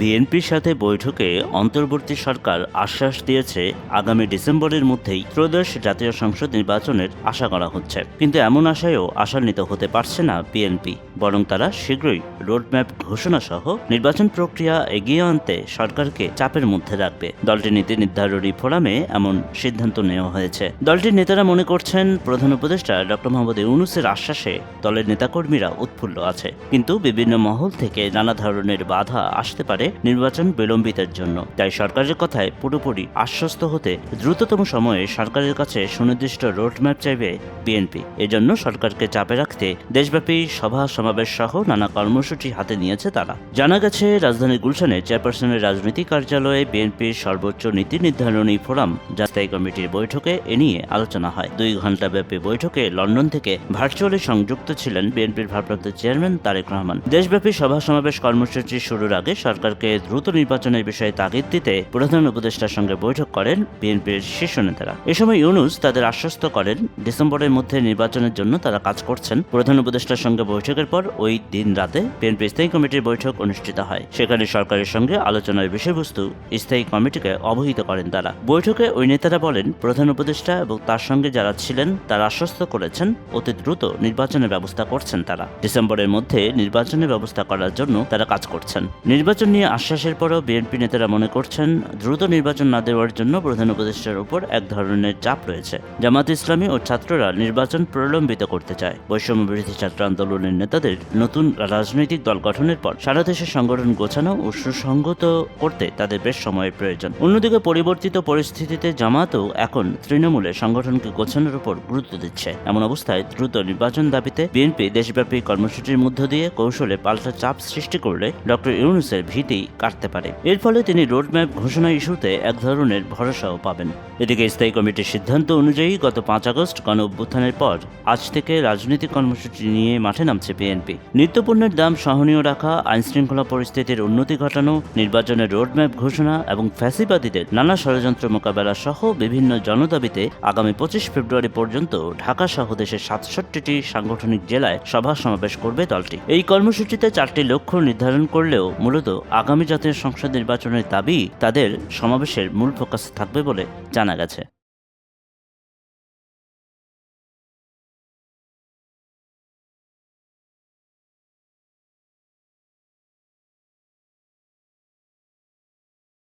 বিএনপির সাথে বৈঠকে অন্তর্বর্তী সরকার আশ্বাস দিয়েছে, আগামী ডিসেম্বরের মধ্যেই ত্রয়োদশ জাতীয় সংসদ নির্বাচনের আশা করা হচ্ছে। কিন্তু এমন আশায়ও আশান্বিত হতে পারছে না বিএনপি, বরং তারা শীঘ্রই রোডম্যাপ ঘোষণা সহ নির্বাচন প্রক্রিয়া এগিয়ে আনতে সরকারকে চাপের মধ্যে রাখবে। দলটির নীতি নির্ধারণী ফোরামে এমন সিদ্ধান্ত নেওয়া হয়েছে। দলটির নেতারা মনে করছেন, প্রধান উপদেষ্টা ডক্টর মোহাম্মদ ইউনুসের আশ্বাসে দলের নেতাকর্মীরা উৎফুল্ল আছে। কিন্তু বিভিন্ন মহল থেকে নানা ধরনের বাধা আসতে পারে নির্বাচন বিলম্বিতের জন্য। তাই সরকারের কথায় পুরোপুরি আশ্বস্ত হতে দ্রুততম সময়ে সরকারের কাছে সুনির্দিষ্ট রোডম্যাপ চাইবে বিএনপি। এজন্য সরকারকে চাপে রাখতে দেশব্যাপী সভা, সমাবেশ সহ নানা কর্মসূচি হাতে নিয়েছে তারা। জানা গেছে, রাজধানীর গুলশানে চেয়ারপারসনের রাজনীতি কার্যালয়ে বিএনপির সর্বোচ্চ নীতি নির্ধারণী ফোরাম যা স্থায়ী কমিটির বৈঠকে এ নিয়ে আলোচনা হয়। দুই ঘণ্টা ব্যাপী বৈঠকে লন্ডন থেকে ভার্চুয়ালি সংযুক্ত ছিলেন বিএনপির ভারপ্রাপ্ত চেয়ারম্যান তারেক রহমান। দেশব্যাপী সভা, সমাবেশ কর্মসূচি শুরুর আগে সরকারকে দ্রুত নির্বাচনের বিষয়ে তাগিদ দিতে প্রধান উপদেষ্টার সঙ্গে বৈঠক করেন বিএনপির শীর্ষ নেতারা। এ সময় ইউনুস তাদের আশ্বস্ত করেন, ডিসেম্বরের মধ্যে নির্বাচনের জন্য তারা কাজ করছেন। প্রধান উপদেষ্টার সঙ্গে বৈঠকের পর ওই দিন রাতে বিএনপি স্থায়ী কমিটির বৈঠক অনুষ্ঠিত হয়। সেখানে সরকারের সঙ্গে আলোচনার বিষয়বস্তু স্থায়ী কমিটিকে অবহিত করেন তারা। বৈঠকে ওই নেতারা বলেন, প্রধান উপদেষ্টা এবং তার সঙ্গে যারা ছিলেন, তারা আশ্বস্ত করেছেন, অতি দ্রুত নির্বাচনের ব্যবস্থা করছেন তারা। ডিসেম্বরের মধ্যে নির্বাচনের ব্যবস্থা করার জন্য তারা কাজ করছেন। নির্বাচন নিয়ে আশ্বাসের পরও বিএনপি নেতারা মনে করছেন দ্রুত নির্বাচন না দেওয়ার জন্য প্রধান উপদেষ্টার উপর এক ধরনের চাপ রয়েছে। জামাত ইসলামী ও ছাত্ররা নির্বাচন প্রলম্বিত করতে চায়। বৈষম্য বিরোধী ছাত্র আন্দোলনের নেতাদের নতুন রাজনৈতিক দল গঠনের পর সারা দেশের সংগঠন গোছানো ও সুসংগত করতে তাদের বেশ সময়ের প্রয়োজন। অন্যদিকে পরিবর্তিত পরিস্থিতিতে জামাতও এখন তৃণমূলে সংগঠনকে গোছানোর উপর গুরুত্ব দিচ্ছে। এমন অবস্থায় দ্রুত নির্বাচন দাবিতে বিএনপি দেশব্যাপী কর্মসূচির মধ্য দিয়ে কৌশলে পাল্টা চাপ সৃষ্টি করলে ডক্টর ইউনুসের ভীতি কাটতে পারে। এর ফলে তিনি রোডম্যাপ ঘোষণা ইস্যুতে এক ধরনের ভরসাও পাবেন। এদিকে স্থায়ী কমিটির সিদ্ধান্ত অনুযায়ী গত পাঁচ আগস্ট গণ অভ্যুত্থানের পর আজ থেকে রাজনৈতিক কর্মসূচি নিয়ে মাঠে নামছে বিএনপি। নিত্যপণ্যের দাম সহনীয় রাখা, আইনশৃঙ্খলা পরিস্থিতির উন্নতি ঘটানো, নির্বাচনের রোডম্যাপ ঘোষণা এবং ফ্যাসিবাদীদের নানা ষড়যন্ত্র মোকাবেলা সহ বিভিন্ন জনদাবিতে আগামী পঁচিশ ফেব্রুয়ারি পর্যন্ত ঢাকা সহ দেশের সাতষট্টিটি সাংগঠনিক জেলায় সভা সমাবেশ করবে দলটি। এই কর্মসূচিতে চারটি লক্ষ্য নির্ধারণ করলেও মূলত আগামী জাতীয় সংসদ নির্বাচনের দাবি তাদের সমাবেশের মূল ফোকাস থাকবে বলে জানা গেছে।